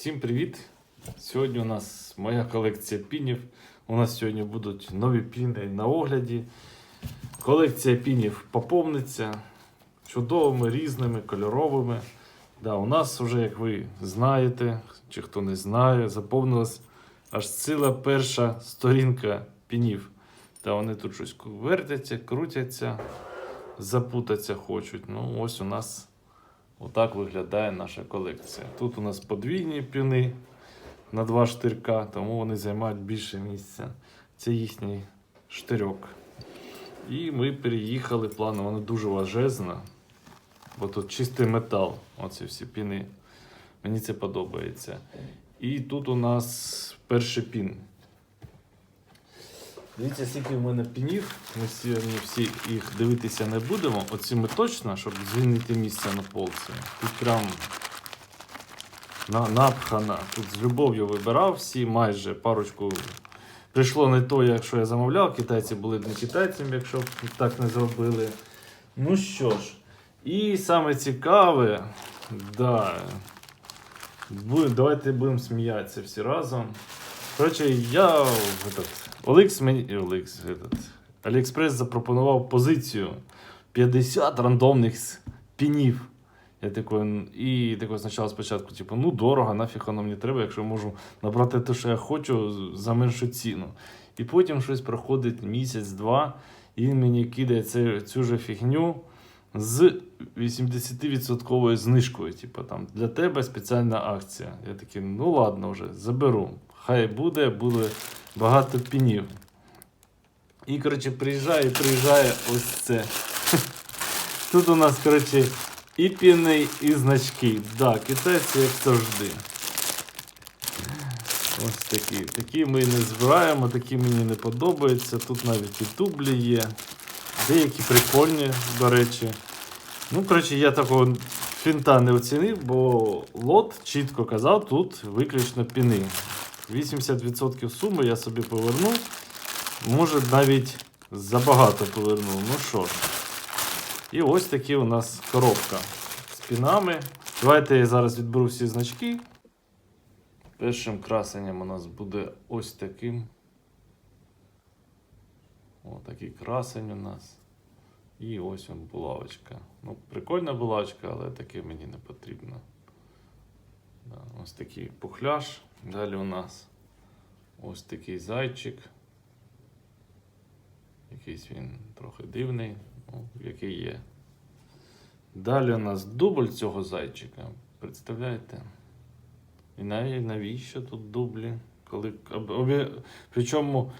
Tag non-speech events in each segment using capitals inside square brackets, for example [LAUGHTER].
Всім привіт! Сьогодні у нас моя колекція пінів. У нас сьогодні будуть нові піни на огляді. Колекція пінів поповниться чудовими, різними, кольоровими. Да, у нас вже, як ви знаєте, чи хто не знає, заповнилась аж ціла перша сторінка пінів. Та вони тут щось вертяться, крутяться, запутаться хочуть. Ну, ось у нас Отак виглядає наша колекція. Тут у нас подвійні піни на два штирка, тому вони займають більше місця. Це їхній штирьок. І ми переїхали планом, воно дуже важезно, бо тут чистий метал, оці всі піни. Мені це подобається. І тут у нас перший пін. Дивіться, скільки в мене пінів. Ми сьогодні всі їх дивитися не будемо. Оці ми точно, щоб звільнити місце на полці. Тут прям на, напхана. Тут з любов'ю вибирав всі, майже парочку. Прийшло не то, якщо я замовляв. Китайці були б не китайцями, якщо б так не зробили. Ну що ж, і саме цікаве, да, давайте будемо сміятися всі разом. Коротше, я этот, Оликс мені. Оликс, этот, Аліекспрес запропонував позицію 50 рандомних пінів. Я такий, і такий спочатку спочатку, типу, ну дорого, нафіг воно мені треба, якщо можу набрати те, що я хочу за меншу ціну. І потім щось проходить місяць-два, і він мені кидає цю, цю же фігню з 80% знижкою. Типу, там, для тебе спеціальна акція. Я такий, ну ладно вже, заберу. Хай буде, буде багато пінів. І, коротше, приїжджає і приїжджає ось це. [LAUGHS] Тут у нас, коротше, і піни, і значки. Да, китайці, як завжди. Ось такі. Такі ми не збираємо, такі мені не подобаються. Тут навіть і дублі є. Деякі прикольні, до речі. Ну, коротше, я такого фінта не оцінив, бо лот чітко казав, тут виключно піни. 80% суми я собі поверну. Може, навіть забагато поверну. Ну що ж. І ось такі у нас коробка з пінами. Давайте я зараз відберу всі значки. Першим красенням у нас буде ось таким. О, такий красень у нас. І ось он булавочка. Ну, прикольна булавочка, але таке мені не потрібно. Ось такий пухляж. Далі у нас ось такий зайчик. Якийсь він трохи дивний, ну, який є. Далі у нас дубль цього зайчика. Представляєте? І навіть навіщо тут дублі? Коли, Причому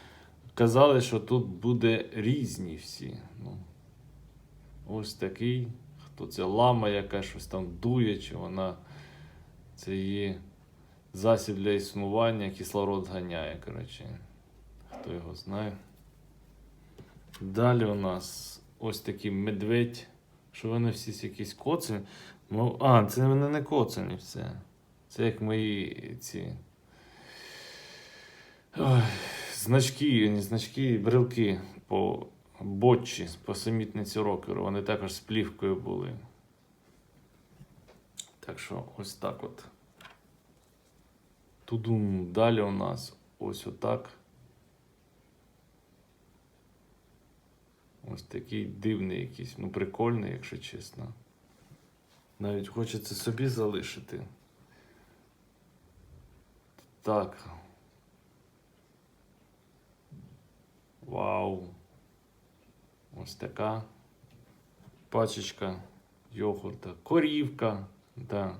казали, що тут буде різні всі. Ну, ось такий. Хто це лама, яка щось там дує, чи вона це її засіб для існування, кислород зганяє, коротше. Хто його знає. Далі у нас ось такий медведь. Що вони всі якісь коцані. Ну, а, це вони не коцані все. Це як мої ці. Ой, значки, не значки, брелки по ботчі, по самітниці рокеру. Вони також з плівкою були. Так що ось так от. Тудум. Далі у нас ось отак. Ось такий дивний якийсь, ну прикольний, якщо чесно. Навіть хочеться собі залишити. Так. Вау. Ось така пачечка йогурта. Корівка. Да.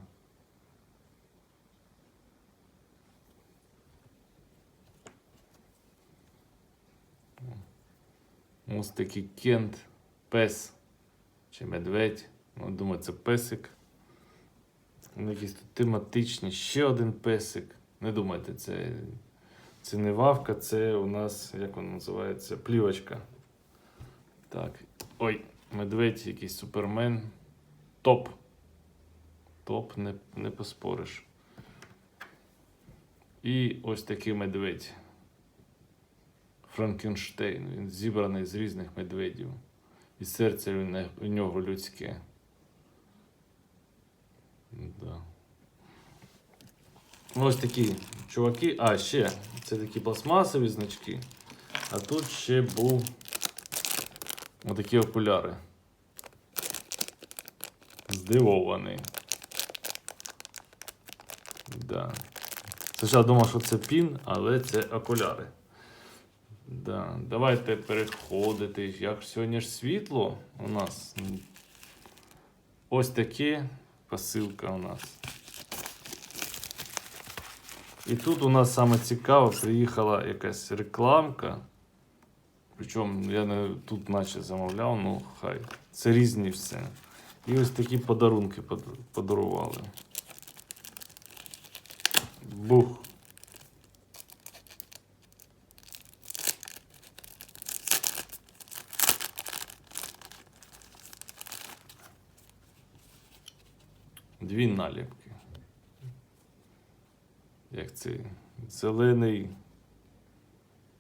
Ось такий кент, пес чи медведь. Ну, думаю, це песик. Вони якісь тут тематичні. Ще один песик. Не думайте, це, це не вавка, це у нас, як воно називається, плівочка. Так. Ой, медведь, якийсь супермен. Топ. Топ, не, не поспориш. І ось такий медведь. Франкенштейн. Він зібраний з різних медведів. І серце у нього людське. Да. Ось такі чуваки. А, ще. Це такі пластмасові значки. А тут ще був отакі окуляри. Здивований. Да. Спочатку думав, що це пін, але це окуляри. Да. Давайте переходити. Як сьогодні ж світло у нас. Ось таке посилка у нас. І тут у нас саме цікаво, приїхала якась рекламка. Причому я не тут наче замовляв, ну хай. Це різні все. І ось такі подарунки подарували. Бух. Дві наліпки. Як цей зелений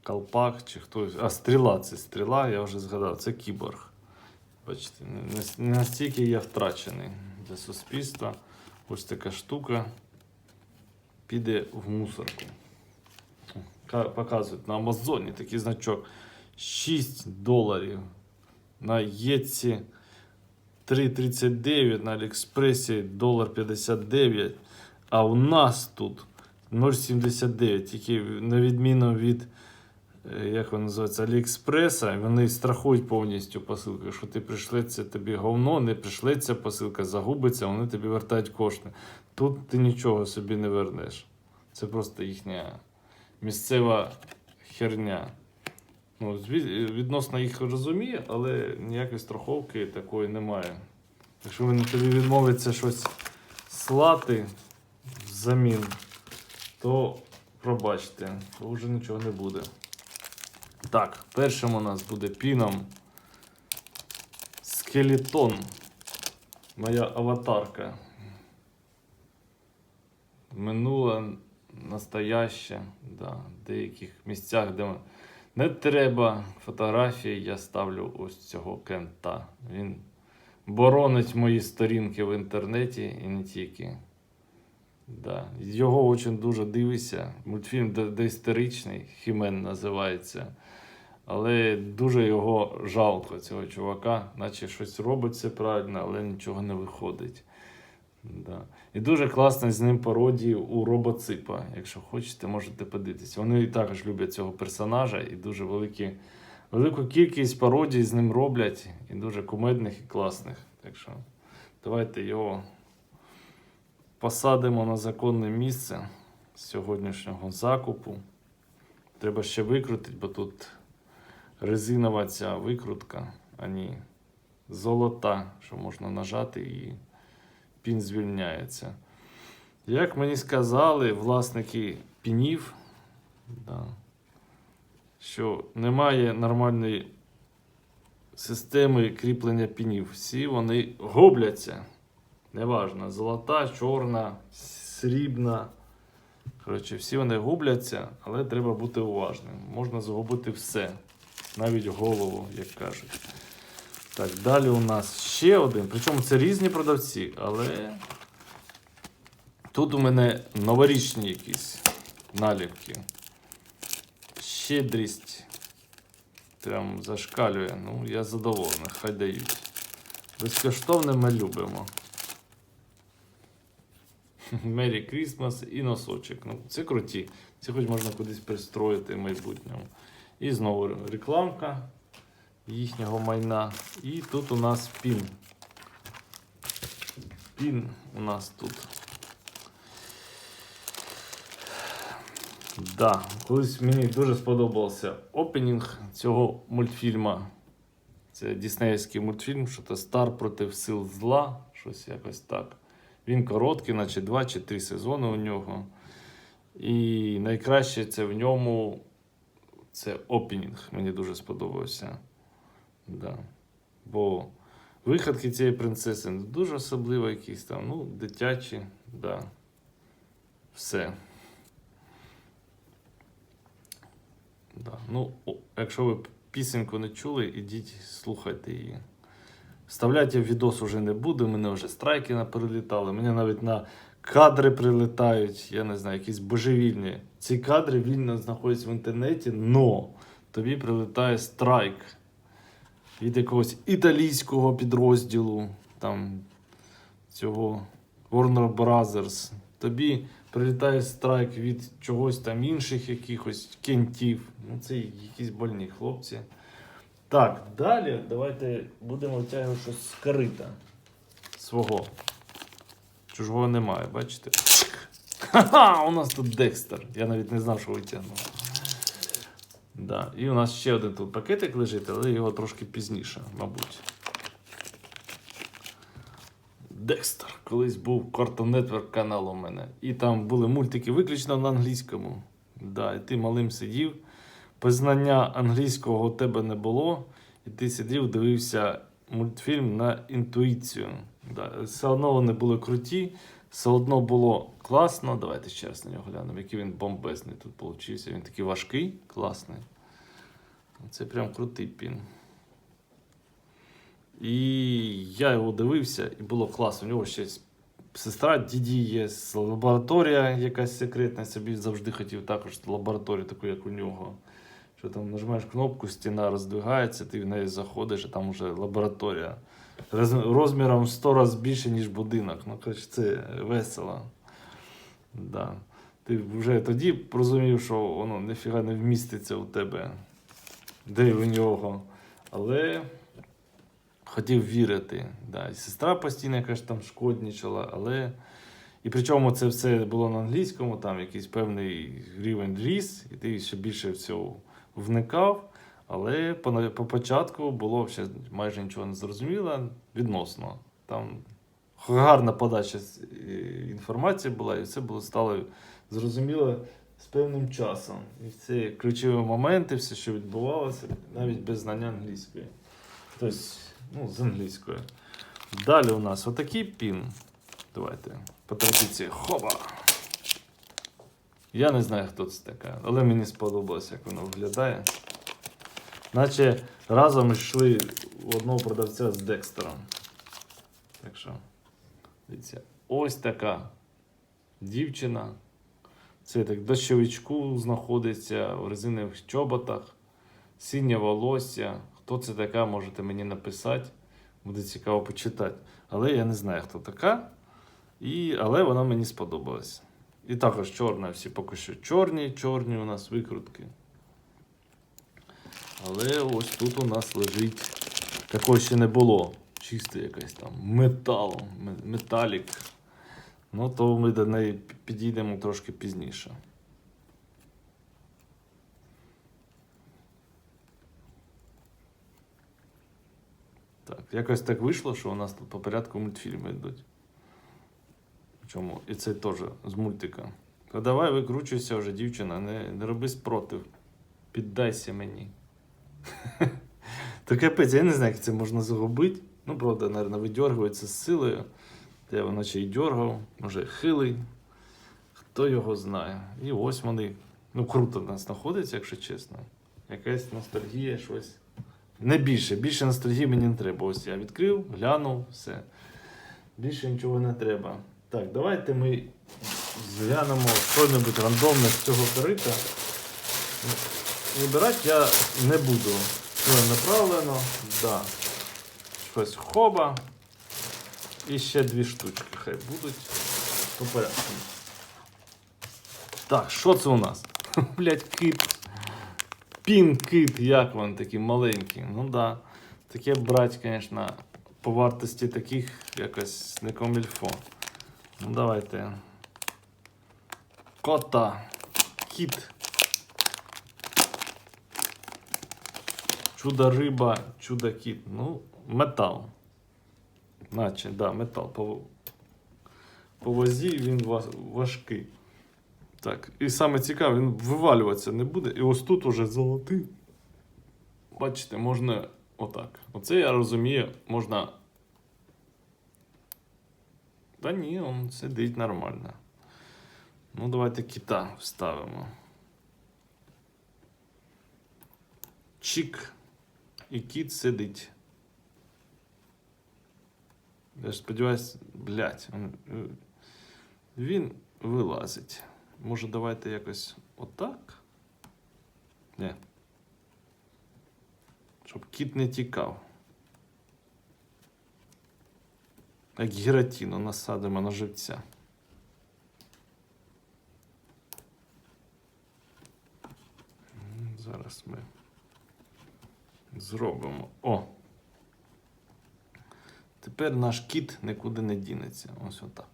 колпак чи хтось. А, стріла це стріла, я вже згадав, це кіборг. Бачите, не настільки я втрачений для суспільства. Ось така штука піде в мусорку. Показують на Амазоні такий значок 6 доларів. На Єтсі 3,39, на Аліекспресі долар 59. А у нас тут 0,79. Тільки на відміну від, е, як воно називається, Аліекспреса, вони страхують повністю посилку. Якщо ти прийшлеться тобі говно, не прийшлеться посилка, загубиться, вони тобі вертають кошти. Тут ти нічого собі не вернеш. Це просто їхня місцева херня. Ну, відносно їх розумію, але ніякої страховки такої немає. Якщо вони тобі відмовляться щось слати взамін, то пробачте, то вже нічого не буде. Так, першим у нас буде піном скелетон. Моя аватарка. Минуле, настояще, да, в деяких місцях, де не треба фотографії, я ставлю ось цього кента. Він боронить мої сторінки в інтернеті і не тільки. Да. Його очень дуже дивишся. Мультфільм до- доісторичний, Хімен називається. Але дуже його жалко, цього чувака, наче щось робить все правильно, але нічого не виходить. Да. І дуже класно з ним пародії у робоципа. Якщо хочете, можете подивитися. Вони також люблять цього персонажа і дуже великі, велику кількість пародій з ним роблять, і дуже кумедних і класних. Так що давайте його посадимо на законне місце сьогоднішнього закупу. Треба ще викрутити, бо тут резинова ця викрутка, а не золота, що можна нажати і пін звільняється. Як мені сказали власники пінів, да, що немає нормальної системи кріплення пінів. Всі вони губляться. Неважно, золота, чорна, срібна. Коротше, всі вони губляться, але треба бути уважним. Можна загубити все, навіть голову, як кажуть. Так, далі у нас ще один. Причому це різні продавці, але тут у мене новорічні якісь наліпки. Щедрість прям зашкалює. Ну, я задоволений, хай дають. Безкоштовне ми любимо. [LAUGHS] Мері Крісмас і носочок. Ну, це круті. Це хоч можна кудись пристроїти в майбутньому. І знову рекламка їхнього майна. І тут у нас пін. Пін у нас тут. Да, колись мені дуже сподобався опенінг цього мультфільма. Це діснеївський мультфільм, що то Стар проти сил зла, щось якось так. Він короткий, наче два чи три сезони у нього. І найкраще це в ньому це опенінг. Мені дуже сподобався. Да. Бо виходки цієї принцеси дуже особливо якісь там, ну, дитячі, да. Все. Да. Ну, якщо ви пісеньку не чули, ідіть слухайте її. Вставляти я відос вже не буду, мене вже страйки на перелітали, мені навіть на кадри прилітають, я не знаю, якісь божевільні. Ці кадри вільно знаходяться в інтернеті, но тобі прилітає страйк від якогось італійського підрозділу, там цього Warner Brothers. Тобі прилітає страйк від чогось там інших якихось кентів. Ну, це якісь больні хлопці. Так, далі давайте будемо витягувати щось з корита свого. Чужого немає, бачите? Ха-ха! У нас тут Декстер. Я навіть не знав, що витягнув. Да. І у нас ще один тут пакетик лежить, але його трошки пізніше, мабуть. Декстер. Колись був Cartoon Network канал у мене. І там були мультики виключно на англійському. Да, і ти малим сидів. Познання англійського у тебе не було, і ти сидів, дивився мультфільм на інтуїцію. Да. Все одно вони були круті, все одно було класно. Давайте ще раз на нього глянемо, який він бомбезний тут получився. Він такий важкий, класний. Це прям крутий пін. І я його дивився, і було класно. У нього ще сестра Діді є, лабораторія якась секретна. Собі завжди хотів також лабораторію, таку, як у нього. Що там нажимаєш кнопку, стіна роздвигається, ти в неї заходиш, а там вже лабораторія. Роз- Розміром в 100 разів більше, ніж будинок. Ну, коротше, це весело. Да. Ти вже тоді розумів, що воно ніфіга не вміститься у тебе, де у нього. Але хотів вірити. Да. І сестра постійно якась там шкоднічала, але. І причому це все було на англійському, там якийсь певний рівень ріс, і ти ще більше в цього вникав. Але по, по початку було ще майже нічого не зрозуміло відносно. Там гарна подача е, інформації була, і все було стало зрозуміло з певним часом. І це ключові моменти, все, що відбувалося, навіть без знання англійської. Тобто, ну, з англійської. Далі у нас отакий пін. Давайте по традиції. Хоба! Я не знаю, хто це така, але мені сподобалось, як воно виглядає. Наче разом йшли у одного продавця з Декстером. Так що, дивіться, ось така дівчина. Це так дощовичку знаходиться в резинових чоботах, синє волосся. Хто це така, можете мені написати. Буде цікаво почитати. Але я не знаю, хто така. І, але вона мені сподобалась. І також чорна, всі поки що чорні, чорні у нас викрутки. Але ось тут у нас лежить, такого ще не було. Чисте якась там метал, металік. Ну, то ми до неї підійдемо трошки пізніше. Так, якось так вийшло, що у нас тут по порядку мультфільми йдуть. Причому і це теж з мультика. Та давай викручуйся вже, дівчина, не, не роби спротив. Піддайся мені. [LAUGHS] То капець, я не знаю, як це можна зробити. Ну, правда, наверное, видергується з силою. Та я наче і дергав, може хилий. Хто його знає. І ось вони. Ну, круто в нас знаходиться, якщо чесно. Якась ностальгія, щось. Не більше. Більше ностальгії мені не треба. Ось я відкрив, глянув, все. Більше нічого не треба. Так, давайте ми зглянемо що-небудь рандомне з цього корита. Вибирати я не буду. Все направлено. Да. Щось хоба. І ще дві штучки хай будуть. По порядку. Так, що це у нас? [LAUGHS] Блять, кит. Пін-кит, як він такий маленький. Ну да. Таке брати, звісно, по вартості таких якось не комільфо. Ну давайте. Кота. Кіт. Чудо риба, чудо кіт. Ну, метал. Наче, да, метал. По, по вазі він важкий. Так, і саме цікаве, він вивалюватися не буде. І ось тут уже золотий. Бачите, можна отак. Оце я розумію, можна. Та ні, він сидить нормально. Ну, давайте кита вставимо. Чик. І кіт сидить. Я ж сподіваюсь, блядь, він, е, вилазить. Може, давайте якось отак? Ні. Щоб кіт не тікав. Як гіратіну насадимо на живця. Зараз ми зробимо. О! Тепер наш кіт нікуди не дінеться. Ось отак.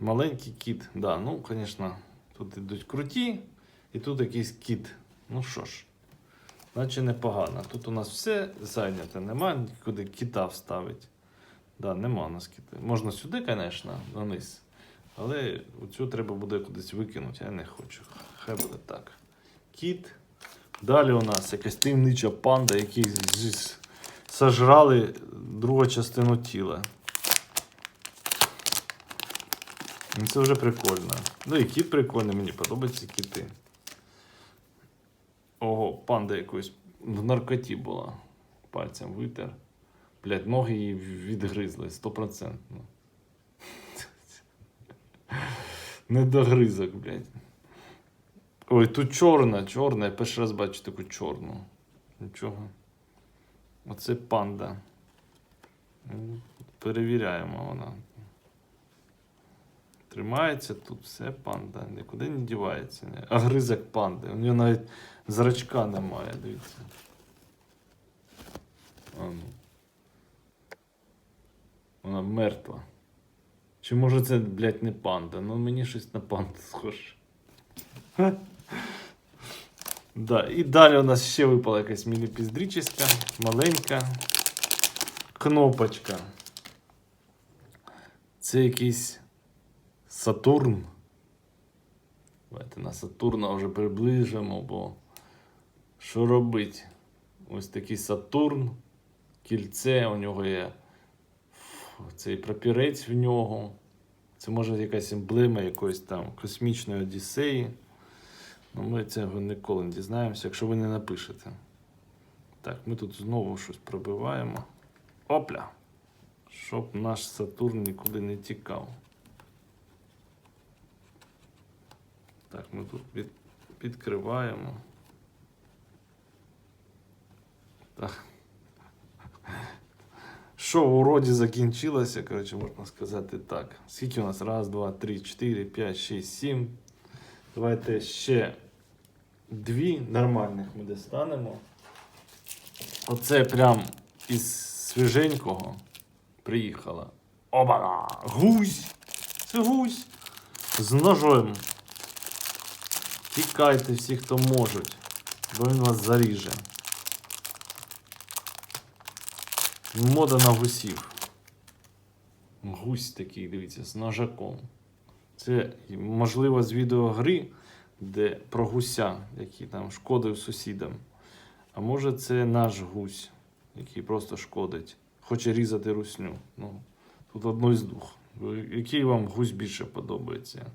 Маленький кіт, да, ну, звісно, тут ідуть круті, і тут якийсь кіт. Ну що ж, наче непогано. Тут у нас все зайняте, немає нікуди кіта вставити. Да, нема у нас кіта. Можна сюди, звісно, наниз. Але оцю треба буде кудись викинути, я не хочу. Хай буде так. Кіт. Далі у нас якась таємнича панда, які сожрали другу частину тіла. Ну, Це вже прикольно. Ну і кіт прикольний, мені подобаються кіти. Ого, панда якось в наркоті була. Пальцем витер. Блять, ноги її відгризли стопроцентно. [LAUGHS] Недогризок, блядь. Ой, тут чорна, чорна. Я перший раз бачу таку чорну. Нічого. Оце панда. Перевіряємо вона. Тримається тут все панда, нікуди не дівається. А гризок панди. У нього навіть зрачка немає, дивіться. А ну. Вона мертва. Чи може це, блядь, не панда? Ну мені щось на панду схоже. Да, і далі у нас ще випала якась міні-піздрічиська, маленька кнопочка. Це якийсь Сатурн. Давайте на Сатурна вже приближимо, бо що робить? Ось такий Сатурн, кільце, у нього є цей прапірець в нього. Це може якась емблема якоїсь там космічної Одіссеї. Ну, ми цього ніколи не дізнаємося, якщо ви не напишете. Так, ми тут знову щось пробиваємо. Опля! Щоб наш Сатурн нікуди не тікав. Так, ми тут під, підкриваємо. Так. [LAUGHS] Що у роді закінчилося, коротше, можна сказати так. Скільки у нас? Раз, два, три, чотири, п'ять, шість, сім. Давайте ще дві нормальних ми достанемо. Оце прям із свіженького приїхала. Обана! Гусь! Це гусь! З ножем. Тікайте всі, хто можуть, бо він вас заріже. Мода на гусів. Гусь такий, дивіться, з ножаком. Це можливо з відеогри, де про гуся, який там шкодив сусідам. А може це наш гусь, який просто шкодить, хоче різати русню. Ну, тут одно із двох. Який вам гусь більше подобається?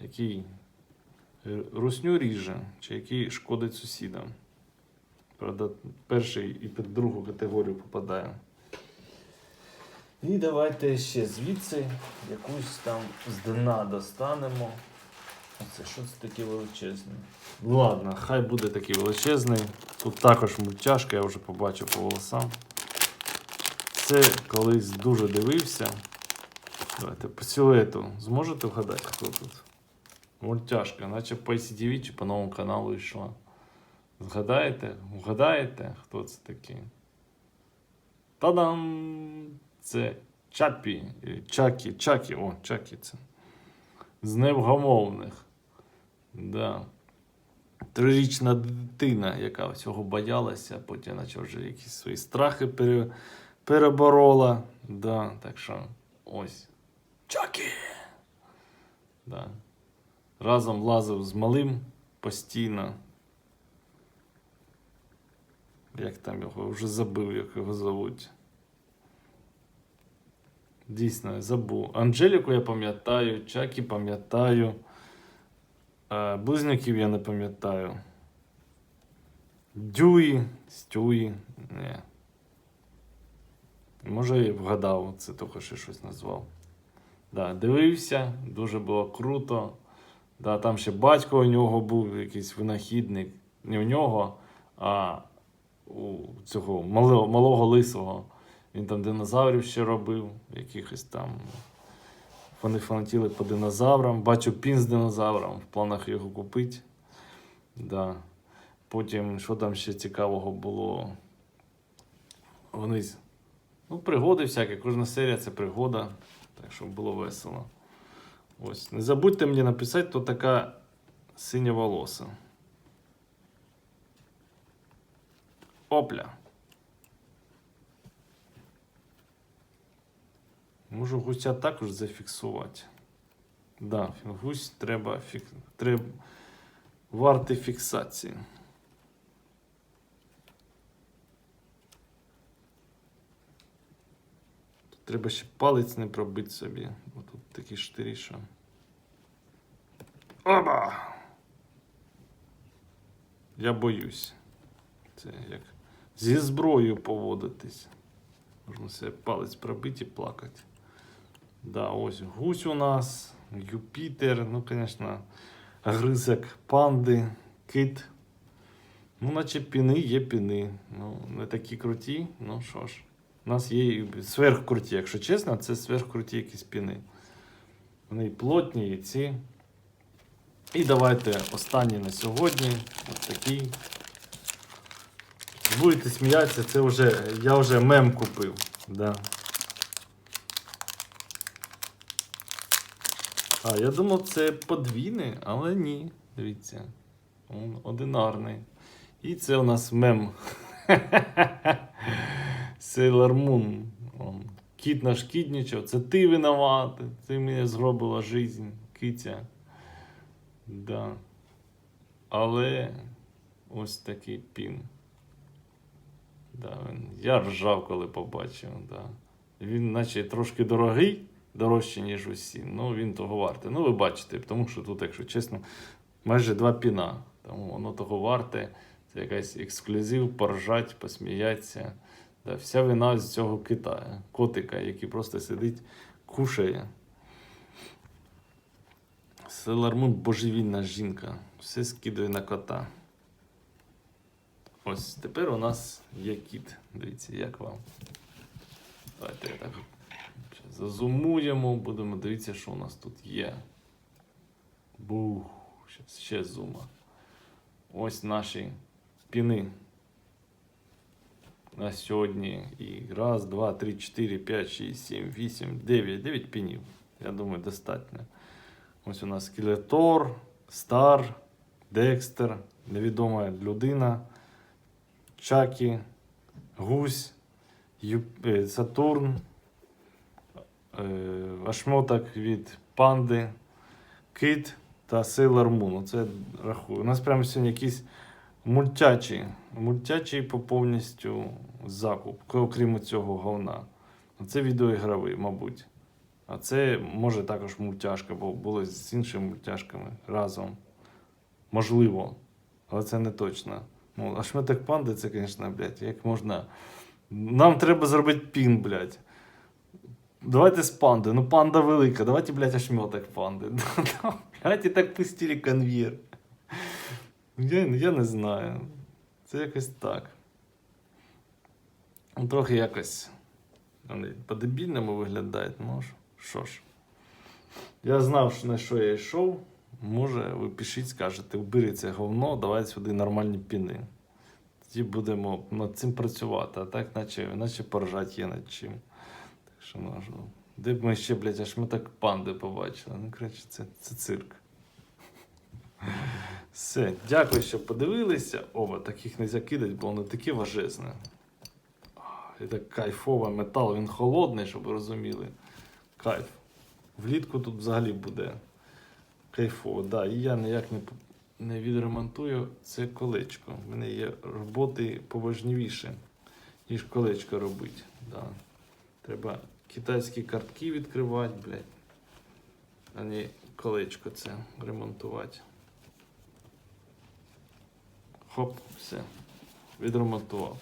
Який е, русню ріже, чи який шкодить сусідам? Правда, перший і під другу категорію попадає. І давайте ще звідси якусь там з дна достанемо. Це таке величезне? Ну ладно, хай буде такий величезний. Тут також мультяшка, я вже побачив по волосам. Це колись дуже дивився. Давайте по сюжету. Зможете вгадати, хто тут? Мультяшка, наче по ICTV чи по новому каналу йшла. Згадаєте? Вгадаєте, хто це такий? Та-дам! Це Чапі. е, Чакі, Чакі, о, Чакі це. З невгамовних. Да. Трирічна дитина, яка всього боялася, потім наче вже якісь свої страхи пере, переборола. Да, так що ось. Чакі! Да. Разом лазив з малим постійно. Як там його вже забив, як його зовуть. Дійсно, забув. Анжеліку я пам'ятаю, Чакі пам'ятаю. Е, Близнюків я не пам'ятаю. Дюї, Стюї. Ні. Може і вгадав, це тільки що щось назвав. Да, дивився, дуже було круто. Да, там ще батько у нього був якийсь винахідник. Не у нього, а у цього малого, малого лисого. Він там динозаврів ще робив, якихось там. Вони фанатіли по динозаврам. Бачу пін з динозавром, в планах його купити. Да. Потім, що там ще цікавого було? Вони. Ну, пригоди всякі, кожна серія це пригода. Так що було весело. Ось. Не забудьте мені написати, хто така синя волоса. Опля. Можу гуся також зафіксувати. Да, гусь треба, фік... треба варти фіксації. Тут треба ще палець не пробити собі. Бо тут такі штирі, що. Оба! Я боюсь. Це як зі зброєю поводитись. Можна себе палець пробити і плакати. Да, ось гусь у нас, Юпітер, ну, звісно, гризок панди, кит. Ну, наче піни є піни. Ну, не такі круті, ну що ж. У нас є сверхкруті, якщо чесно, це сверхкруті якісь піни. Вони і плотні, і ці. І давайте останній на сьогодні. Ось такий. Будете сміятися, це вже, я вже мем купив. Да. А, я думав, це подвійний, але ні. Дивіться. Он одинарний. І це у нас мем. [LAUGHS] Moon. Он. Кіт наш кіднічав. Це ти винуватий. Ти мені зробила жизнь, киця. Да. Але ось такий пін. Да, він, я ржав, коли побачив. Да. Він, наче трошки дорогий, дорожче, ніж усі. Ну, він того варте. Ну, ви бачите, тому що тут, якщо чесно, майже два піна. Тому воно того варте. Це якийсь ексклюзив, поржать, посміятися. Да, вся вина з цього кита, котика, який просто сидить, кушає. Селармун божевільна жінка. Все скидує на кота. Ось тепер у нас є кіт. Дивіться, як вам. Давайте я так зазумуємо, будемо дивитися, що у нас тут є. Бух, ще зума. Ось наші піни. На сьогодні. І раз, два, три, чотири, п'ять, шість, сім, вісім, дев'ять. Дев'ять пінів. Я думаю, достатньо. Ось у нас Скелетор, Стар, Декстер, невідома людина, Чакі, Гусь, е, Сатурн, Ашмоток від Панди, Кит та Сейлор Мун. Це рахую. У нас прямо сьогодні якісь мультячі, мультячий по повністю закуп, окрім цього говна. Це відеоігровий, мабуть. А це може також мультяшка, бо були з іншими мультяшками разом. Можливо, але це не точно. Ну, а шметик панди, це, звісно, блядь, як можна. Нам треба зробити пін, блядь. Давайте з панди. Ну, панда велика. Давайте, блядь, ошметок панди. Давайте так пустили конвейер. Я, я не знаю. Це якось так. Ну, Трохи якось. Вони по-дебільному виглядають, ну що ж. Я знав, на що я йшов. Може, ви пишіть, скажете, вбери це говно, давай сюди нормальні піни. Тоді будемо над цим працювати, а так, наче, наче поржати є над чим. Що, ну, де б ми ще, блядь, аж ми так панди побачили. Ну, коротше, це, це цирк. Все, дякую, що подивилися. Оба, таких не закидать, бо воно таке важезне. І так кайфове метал, він холодний, щоб ви розуміли. Кайф. Влітку тут взагалі буде кайфово. Да, і я ніяк не, не відремонтую це колечко. У мене є роботи поважніші, ніж колечко робити. Да. Треба китайські картки відкривати, блядь. А не колечко це ремонтувати. Хоп, все. Відремонтував.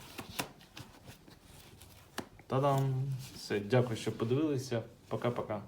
Та-дам! Все, дякую, що подивилися. Пока-пока.